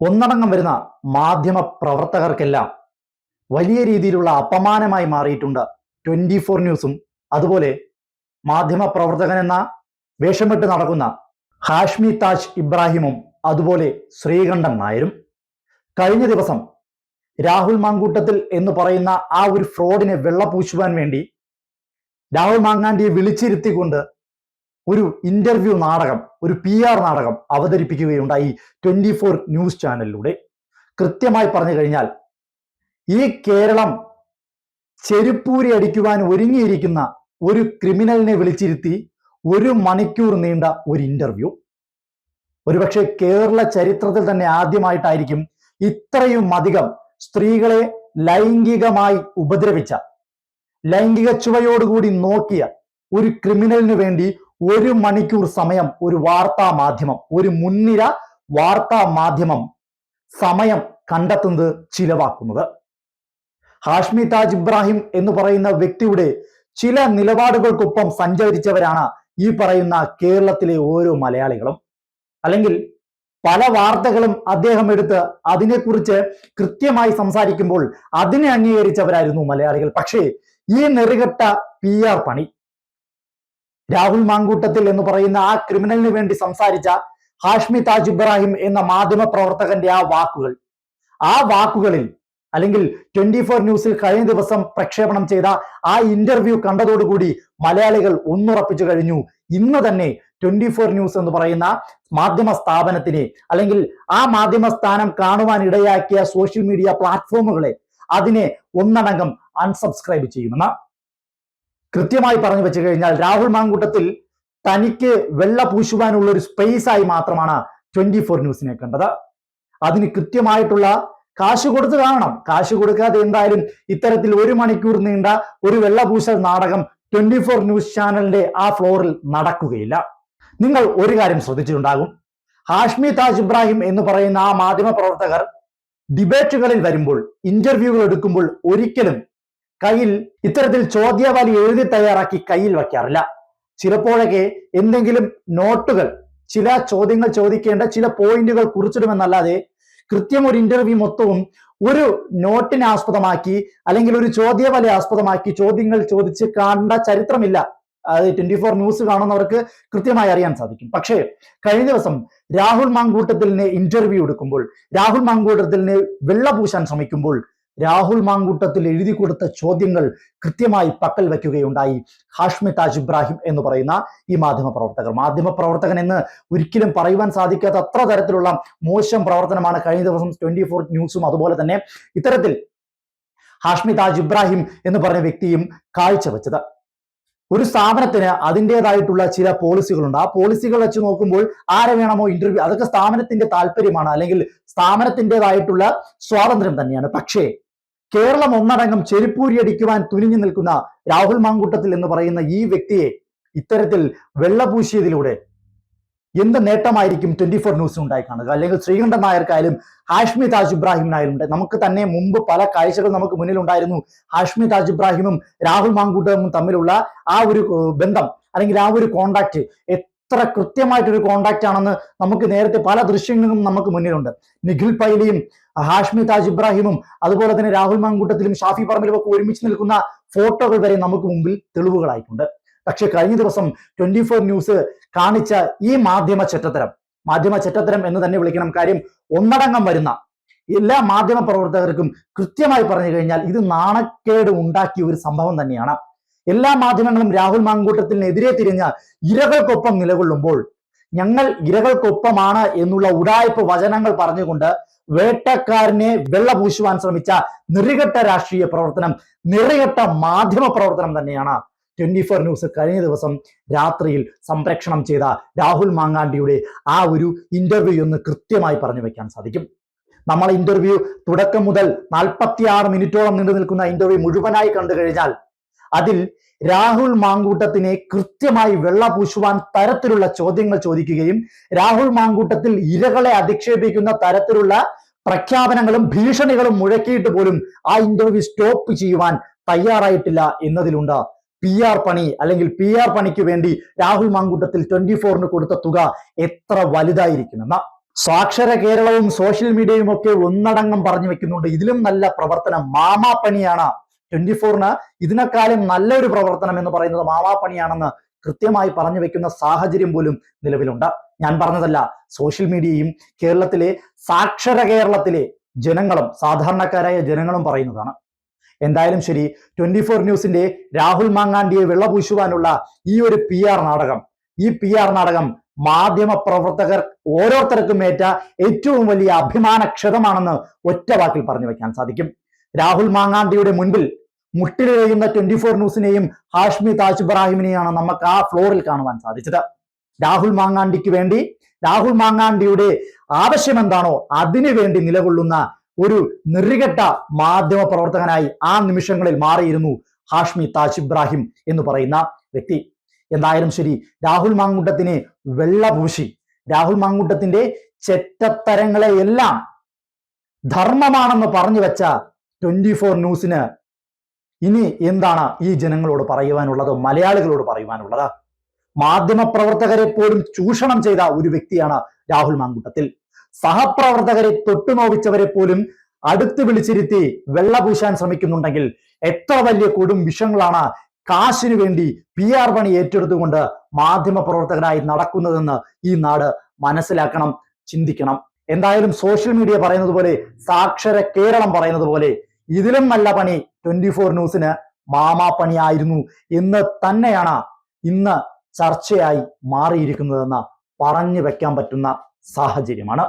ഒന്നടങ്കം വരുന്ന മാധ്യമ പ്രവർത്തകർക്കെല്ലാം വലിയ രീതിയിലുള്ള അപമാനമായി മാറിയിട്ടുണ്ട് ട്വന്റി ഫോർ ന്യൂസും. അതുപോലെ മാധ്യമ പ്രവർത്തകൻ എന്ന വേഷമിട്ട് നടക്കുന്ന ഹാഷ്മി താജ് ഇബ്രാഹിമും അതുപോലെ ശ്രീകണ്ഠൻ നായരും. കഴിഞ്ഞ ദിവസം രാഹുൽ മാങ്കൂട്ടത്തിൽ എന്ന് പറയുന്ന ആ ഒരു ഫ്രോഡിനെ വെള്ളപൂശുവാൻ വേണ്ടി രാഹുൽ മാങ്ങാണ്ടിയെ വിളിച്ചിരുത്തിക്കൊണ്ട് ഒരു ഇന്റർവ്യൂ നാടകം ഒരു പി ആർ നാടകം അവതരിപ്പിക്കുകയുണ്ടായി ട്വന്റി ഫോർ ന്യൂസ് ചാനലിലൂടെ കൃത്യമായി പറഞ്ഞു കഴിഞ്ഞാൽ ഈ കേരളം ചെരുപ്പൂരി അടിക്കുവാൻ ഒരുങ്ങിയിരിക്കുന്ന ഒരു ക്രിമിനലിനെ വിളിച്ചിരുത്തി ഒരു മണിക്കൂർ നീണ്ട ഒരു ഇന്റർവ്യൂ ഒരുപക്ഷെ കേരള ചരിത്രത്തിൽ തന്നെ ആദ്യമായിട്ടായിരിക്കും ഇത്രയും അധികം സ്ത്രീകളെ ലൈംഗികമായി ഉപദ്രവിച്ച ലൈംഗിക ചുവയോടുകൂടി നോക്കിയ ഒരു ക്രിമിനലിന് വേണ്ടി ഒരു മണിക്കൂർ സമയം ഒരു വാർത്താ മാധ്യമം ഒരു മുൻനിര വാർത്താ മാധ്യമം സമയം കണ്ടെത്തുന്നത് ചിലവാക്കുന്നത്. ഹാഷ്മി താജ് ഇബ്രാഹിം എന്ന് പറയുന്ന വ്യക്തിയുടെ ചില നിലപാടുകൾക്കൊപ്പം സഞ്ചരിച്ചവരാണ് ഈ പറയുന്ന കേരളത്തിലെ ഓരോ മലയാളികളും. അല്ലെങ്കിൽ പല വാർത്തകളും അദ്ദേഹം എടുത്ത് അതിനെക്കുറിച്ച് കൃത്യമായി സംസാരിക്കുമ്പോൾ അതിനെ അംഗീകരിച്ചവരായിരുന്നു മലയാളികൾ. പക്ഷേ ഈ നെറികെട്ട പി ആർ പണി രാഹുൽ മാങ്കൂട്ടത്തിൽ എന്ന് പറയുന്ന ആ ക്രിമിനലിന് വേണ്ടി സംസാരിച്ച ഹാഷ്മി താജ് ഇബ്രാഹിം എന്ന മാധ്യമ പ്രവർത്തകന്റെ ആ വാക്കുകൾ. ആ വാക്കുകളിൽ അല്ലെങ്കിൽ ട്വന്റി ഫോർ ന്യൂസിൽ കഴിഞ്ഞ ദിവസം പ്രക്ഷേപണം ചെയ്ത ആ ഇന്റർവ്യൂ കണ്ടതോടുകൂടി മലയാളികൾ ഒന്നുറപ്പിച്ചു കഴിഞ്ഞു. ഇന്ന് തന്നെ ട്വന്റി ഫോർ ന്യൂസ് എന്ന് പറയുന്ന മാധ്യമ സ്ഥാപനത്തിനെ അല്ലെങ്കിൽ ആ മാധ്യമ സ്ഥാനം കാണുവാൻ ഇടയാക്കിയ സോഷ്യൽ മീഡിയ പ്ലാറ്റ്ഫോമുകളെ അതിനെ ഒന്നടങ്കം അൺസബ്സ്ക്രൈബ് ചെയ്യുമെന്ന് കൃത്യമായി പറഞ്ഞു വെച്ചു കഴിഞ്ഞാൽ രാഹുൽ മാങ്കൂട്ടത്തിൽ തനിക്ക് വെള്ള പൂശുവാനുള്ള ഒരു സ്പേസ് ആയി മാത്രമാണ് ട്വന്റി ഫോർ ന്യൂസിനെ കണ്ടത്. അതിന് കൃത്യമായിട്ടുള്ള കാശ് കൊടുത്ത് കാണണം. കാശ് കൊടുക്കാതെ എന്തായാലും ഇത്തരത്തിൽ ഒരു മണിക്കൂർ നീണ്ട ഒരു വെള്ളപൂശൽ നാടകം ട്വന്റി ഫോർ ന്യൂസ് ചാനലിന്റെ ആ ഫ്ലോറിൽ നടക്കുകയില്ല. നിങ്ങൾ ഒരു കാര്യം ശ്രദ്ധിച്ചിട്ടുണ്ടാകും. ഹാഷ്മി താജ് ഇബ്രാഹിം എന്ന് പറയുന്ന ആ മാധ്യമ പ്രവർത്തകർ ഡിബേറ്റുകളിൽ വരുമ്പോൾ ഇന്റർവ്യൂകൾ എടുക്കുമ്പോൾ ഒരിക്കലും കയ്യിൽ ഇത്തരത്തിൽ ചോദ്യവാലി എഴുതി തയ്യാറാക്കി കയ്യിൽ വയ്ക്കാറില്ല. ചിലപ്പോഴൊക്കെ എന്തെങ്കിലും നോട്ടുകൾ ചില ചോദ്യങ്ങൾ ചോദിക്കേണ്ട ചില പോയിന്റുകൾ കുറിച്ചിടുമെന്നല്ലാതെ കൃത്യം ഒരു ഇന്റർവ്യൂ മൊത്തവും ഒരു നോട്ടിനെ ആസ്പദമാക്കി അല്ലെങ്കിൽ ഒരു ചോദ്യവലയെ ആസ്പദമാക്കി ചോദ്യങ്ങൾ ചോദിച്ച് കാണേണ്ട ചരിത്രമില്ല. അത് ട്വന്റി ഫോർ ന്യൂസ് കാണുന്നവർക്ക് കൃത്യമായി അറിയാൻ സാധിക്കും. പക്ഷേ കഴിഞ്ഞ ദിവസം രാഹുൽ മാങ്കൂട്ടത്തിലിനെ ഇന്റർവ്യൂ എടുക്കുമ്പോൾ രാഹുൽ മാങ്കൂട്ടത്തിലിനെ വെള്ളപൂശാൻ ശ്രമിക്കുമ്പോൾ രാഹുൽ മാങ്കൂട്ടത്തിൽ എഴുതി കൊടുത്ത ചോദ്യങ്ങൾ കൃത്യമായി പക്കൽ വയ്ക്കുകയുണ്ടായി. ഹാഷ്മി താജ് ഇബ്രാഹിം എന്ന് പറയുന്ന ഈ മാധ്യമ പ്രവർത്തകർ. മാധ്യമ പ്രവർത്തകൻ എന്ന് ഒരിക്കലും പറയുവാൻ സാധിക്കാത്ത അത്ര തരത്തിലുള്ള മോശം പ്രവർത്തനമാണ് കഴിഞ്ഞ ദിവസം ട്വന്റി ഫോർ ന്യൂസും അതുപോലെ തന്നെ ഇത്തരത്തിൽ ഹാഷ്മി താജ് ഇബ്രാഹിം എന്ന് പറഞ്ഞ വ്യക്തിയും കാഴ്ചവെച്ചത്. ഒരു സ്ഥാപനത്തിന് അതിന്റെതായിട്ടുള്ള ചില പോളിസികളുണ്ട്. ആ പോളിസികൾ വെച്ച് നോക്കുമ്പോൾ ആരെ വേണമോ ഇന്റർവ്യൂ അതൊക്കെ സ്ഥാപനത്തിന്റെ താല്പര്യമാണ് അല്ലെങ്കിൽ സ്ഥാപനത്തിന്റെതായിട്ടുള്ള സ്വാതന്ത്ര്യം തന്നെയാണ്. പക്ഷേ കേരളം ഒന്നടങ്കം ചെരുപ്പൂരി അടിക്കുവാൻ തുനിഞ്ഞു നിൽക്കുന്ന രാഹുൽ മാങ്കൂട്ടത്തിൽ എന്ന് പറയുന്ന ഈ വ്യക്തിയെ ഇത്തരത്തിൽ വെള്ളപൂശിയതിലൂടെ എന്ത് നേട്ടമായിരിക്കും ട്വന്റി ഫോർ ന്യൂസ് ഉണ്ടായി കാണുക? അല്ലെങ്കിൽ ശ്രീകണ്ഠൻ നായർക്കായാലും ഹാഷ്മി താജ് ഇബ്രാഹിമിനായാലും നമുക്ക് തന്നെ മുമ്പ് പല കാഴ്ചകൾ നമുക്ക് മുന്നിലുണ്ടായിരുന്നു. ഹാഷ്മി താജ് ഇബ്രാഹിമും രാഹുൽ മാങ്കൂട്ടവും തമ്മിലുള്ള ആ ഒരു ബന്ധം അല്ലെങ്കിൽ ആ ഒരു കോണ്ടാക്ട് എത്ര കൃത്യമായിട്ടൊരു കോണ്ടാക്ട് ആണെന്ന് നമുക്ക് നേരത്തെ പല ദൃശ്യങ്ങളും നമുക്ക് മുന്നിലുണ്ട്. നിഖിൽ പൈലിയും ഹാഷ്മി താജ് ഇബ്രാഹിമും അതുപോലെ തന്നെ രാഹുൽ മാങ്കൂട്ടത്തിലും ഷാഫി പറമ്പിലും ഒക്കെ ഒരുമിച്ച് നിൽക്കുന്ന ഫോട്ടോകൾ വരെ നമുക്ക് മുമ്പിൽ തെളിവുകളായിട്ടുണ്ട്. പക്ഷെ കഴിഞ്ഞ ദിവസം ട്വന്റി ഫോർ ന്യൂസ് കാണിച്ച ഈ മാധ്യമ ചെറ്റത്തരം മാധ്യമ ചെറ്റത്തരം എന്ന് തന്നെ വിളിക്കണം കാര്യം ഒന്നടങ്കം വരുന്ന എല്ലാ മാധ്യമ പ്രവർത്തകർക്കും കൃത്യമായി പറഞ്ഞു കഴിഞ്ഞാൽ ഇത് നാണക്കേട് ഉണ്ടാക്കിയ ഒരു സംഭവം തന്നെയാണ്. എല്ലാ മാധ്യമങ്ങളും രാഹുൽ മാങ്കൂട്ടത്തിനെതിരെ തിരിഞ്ഞ ഇരകൾക്കൊപ്പം നിലകൊള്ളുമ്പോൾ ഞങ്ങൾ ഇരകൾക്കൊപ്പമാണ് എന്നുള്ള ഉടായ്പ വചനങ്ങൾ പറഞ്ഞുകൊണ്ട് വേട്ടക്കാരനെ വെള്ളപൂശുവാൻ ശ്രമിച്ച നിറികെട്ട രാഷ്ട്രീയ പ്രവർത്തനം നിറികെട്ട മാധ്യമ പ്രവർത്തനം തന്നെയാണ് ട്വന്റി ഫോർ ന്യൂസ് കഴിഞ്ഞ ദിവസം രാത്രിയിൽ സംപ്രേക്ഷണം ചെയ്ത രാഹുൽ മാങ്ങാണ്ടിയുടെ ആ ഒരു ഇന്റർവ്യൂ ഒന്ന് കൃത്യമായി പറഞ്ഞു വെക്കാൻ സാധിക്കും. നമ്മൾ ഇന്റർവ്യൂ തുടക്കം മുതൽ നാൽപ്പത്തി ആറ് മിനിറ്റോളം നീണ്ടു നിൽക്കുന്ന ഇന്റർവ്യൂ മുഴുവനായി കണ്ടു കഴിഞ്ഞാൽ അതിൽ രാഹുൽ മാങ്കൂട്ടത്തിനെ കൃത്യമായി വെള്ള പൂശുവാൻ തരത്തിലുള്ള ചോദ്യങ്ങൾ ചോദിക്കുകയും രാഹുൽ മാങ്കൂട്ടത്തിൽ ഇരകളെ അധിക്ഷേപിക്കുന്ന തരത്തിലുള്ള പ്രഖ്യാപനങ്ങളും ഭീഷണികളും മുഴക്കിയിട്ട് പോലും ആ ഇന്റർവ്യൂ സ്റ്റോപ്പ് ചെയ്യുവാൻ തയ്യാറായിട്ടില്ല എന്നതിലുണ്ട്. പി ആർ പണി അല്ലെങ്കിൽ പി ആർ പണിക്ക് വേണ്ടി രാഹുൽ മാങ്കൂട്ടത്തിൽ ട്വന്റി ഫോറിന് കൊടുത്ത തുക എത്ര വലുതായിരിക്കുമെന്ന് സാക്ഷര കേരളവും സോഷ്യൽ മീഡിയയും ഒക്കെ ഒന്നടങ്കം പറഞ്ഞു വെക്കുന്നുണ്ട്. ഇതിലും നല്ല പ്രവർത്തനം. മാമാപ്പണിയാണ് ട്വന്റി ഫോറിന് ഇതിനേക്കാളും നല്ലൊരു പ്രവർത്തനം എന്ന് പറയുന്നത് മാവാപ്പണിയാണെന്ന് കൃത്യമായി പറഞ്ഞു വെക്കുന്ന സാഹചര്യം പോലും നിലവിലുണ്ട്. ഞാൻ പറഞ്ഞതല്ല സോഷ്യൽ മീഡിയയും കേരളത്തിലെ സാക്ഷര കേരളത്തിലെ ജനങ്ങളും സാധാരണക്കാരായ ജനങ്ങളും പറയുന്നതാണ്. എന്തായാലും ശരി ട്വന്റി ഫോർ ന്യൂസിന്റെ രാഹുൽ മാങ്ങാണ്ടിയെ വെള്ളപൂശുവാനുള്ള ഈ ഒരു പി ആർ നാടകം ഈ പി ആർ നാടകം മാധ്യമ പ്രവർത്തകർ ഓരോരുത്തർക്കും ഏറ്റ ഏറ്റവും വലിയ അഭിമാനക്ഷതമാണെന്ന് ഒറ്റ വാക്കിൽ പറഞ്ഞു വെക്കാൻ സാധിക്കും. രാഹുൽ മാങ്ങാണ്ടിയുടെ മുൻപിൽ മുട്ടിലിഴയുന്ന ട്വന്റി ഫോർ ന്യൂസിനെയും ഹാഷ്മി താജ് ഇബ്രാഹിമിനെയാണ് നമുക്ക് ആ ഫ്ലോറിൽ കാണുവാൻ സാധിച്ചത്. രാഹുൽ മാങ്ങാണ്ടിക്ക് വേണ്ടി രാഹുൽ മാങ്ങാണ്ടിയുടെ ആവശ്യം എന്താണോ അതിനു വേണ്ടി നിലകൊള്ളുന്ന ഒരു നെറികെട്ട മാധ്യമ പ്രവർത്തകനായി ആ നിമിഷങ്ങളിൽ മാറിയിരുന്നു ഹാഷ്മി താജ് ഇബ്രാഹിം എന്ന് പറയുന്ന വ്യക്തി. എന്തായാലും ശരി രാഹുൽ മാങ്കുട്ടത്തിനെ വെള്ളപൂശി രാഹുൽ മാങ്കുട്ടത്തിന്റെ ചെറ്റത്തരങ്ങളെയെല്ലാം ധർമ്മമാണെന്ന് പറഞ്ഞു വെച്ച ട്വന്റി ഫോർ ന്യൂസിന് ഇനി എന്താണ് ഈ ജനങ്ങളോട് പറയുവാനുള്ളത്? മലയാളികളോട് പറയുവാനുള്ളത്? മാധ്യമപ്രവർത്തകരെ പോലും ചൂഷണം ചെയ്ത ഒരു വ്യക്തിയാണ് രാഹുൽ മാങ്കുട്ടത്തിൽ. സഹപ്രവർത്തകരെ തൊട്ടുനോവിച്ചവരെ പോലും അടുത്ത് വിളിച്ചിരുത്തി വെള്ളപൂശാൻ ശ്രമിക്കുന്നുണ്ടെങ്കിൽ എത്ര വലിയ കൊടും വിഷങ്ങളാണ് കാശിന് വേണ്ടി പി ആർ പണി ഏറ്റെടുത്തുകൊണ്ട് മാധ്യമ പ്രവർത്തകരായി നടക്കുന്നതെന്ന് ഈ നാട് മനസ്സിലാക്കണം ചിന്തിക്കണം. എന്തായാലും സോഷ്യൽ മീഡിയ പറയുന്നത് പോലെ സാക്ഷര കേരളം പറയുന്നത് പോലെ ഇതിലും നല്ല പണി. ട്വന്റി ഫോർ ന്യൂസിന് മാമാപ്പണിയായിരുന്നു എന്ന് തന്നെയാണ് ഇന്ന് ചർച്ചയായി മാറിയിരിക്കുന്നതെന്ന് പറഞ്ഞു വെക്കാൻ പറ്റുന്ന സാഹചര്യമാണ്.